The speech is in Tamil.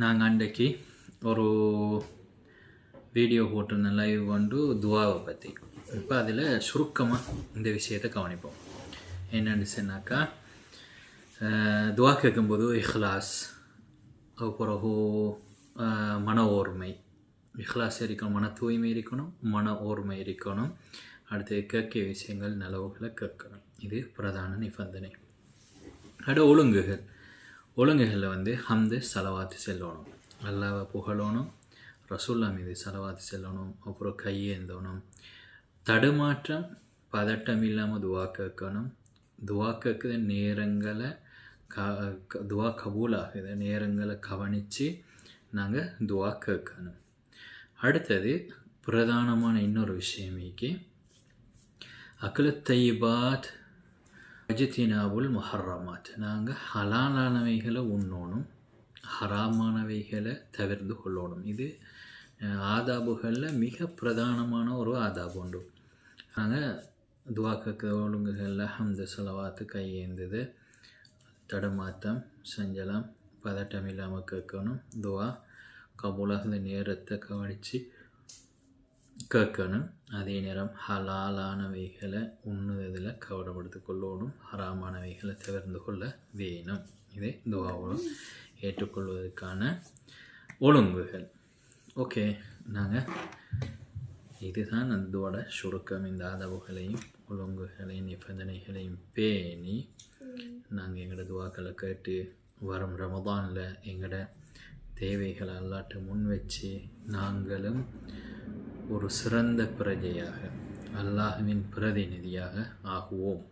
நாங்கள் அன்றைக்கு ஒரு வீடியோ போட்டிருந்த லைவ் வந்து துவாவை பற்றி இப்போ அதில் சுருக்கமாக இந்த விஷயத்தை கவனிப்போம். என்னென்னு சொன்னாக்கா துவா கேட்கும்போது இஹ்லாஸ் பிறகு மன ஓர்மை. இஹ்லாஸ் இருக்கணும் மன தூய்மை இருக்கணும் மன ஓர்மை இருக்கணும். அடுத்து கேட்கிய விஷயங்கள் நலவுகளை கேட்கணும். இது பிரதான நிபந்தனை. அடுத்து ஒழுங்குகள். ஒழுங்குகளில் வந்து ஹம்து செலவாத்து செல்லணும். அல்லாவை புகழணும் ரசூல்லா மீது செலவாத்து செல்லணும் அப்புறம் கையேந்தணும் தடுமாற்றம் பதட்டம் இல்லாமல் துவா கேட்கணும். துவா கேட்குற நேரங்களை க க- துவா கபூல் ஆகுது நேரங்களை கவனித்து நாங்கள் துவா கேட்கணும். அடுத்தது பிரதானமான இன்னொரு விஷயமேக்கு அக்லு தைபாத் அஜித்தினாவுல் முஹர்ரமாத். நாங்கள் ஹலாலானவைகளை உண்ணணும் ஹராமானவைகளை தவிர்த்து கொள்ளணும். இது ஆதாபுகளில் மிக பிரதானமான ஒரு ஆதாபு உண்டு. நாங்கள் துவாக்க ஒழுங்குகளில் ஹம்து செலவாத்து கையேந்தது தடுமாற்றம் செஞ்சலாம் பதட்டம் இல்லாமல் கேட்கணும் துவா கபூலாக நேரத்தை கவனித்து கேட்கணும். அதே நேரம் ஹலாலானவைகளை உண்ணுதில் கவனப்படுத்திக் கொள்ளணும். ஹராமானவைகளை தவிர்த்து கொள்ள வேணும். இதே துவாவும் ஏற்றுக்கொள்வதற்கான ஒழுங்குகள். ஓகே நாங்கள் இதுதான் அதோட சுருக்கம். இந்த அதவுகளையும் ஒழுங்குகளையும் நிபந்தனைகளையும் பேணி நாங்கள் எங்களோட துவாக்களை கேட்டு வரும் ரமதானில் எங்களோட தேவைகளை அல்லாட்டு முன் வச்சு நாங்களும் ஒரு சிறந்த பிரஜையாக அல்லாஹ்வின் பிரதிநிதியாக ஆகுவோம்.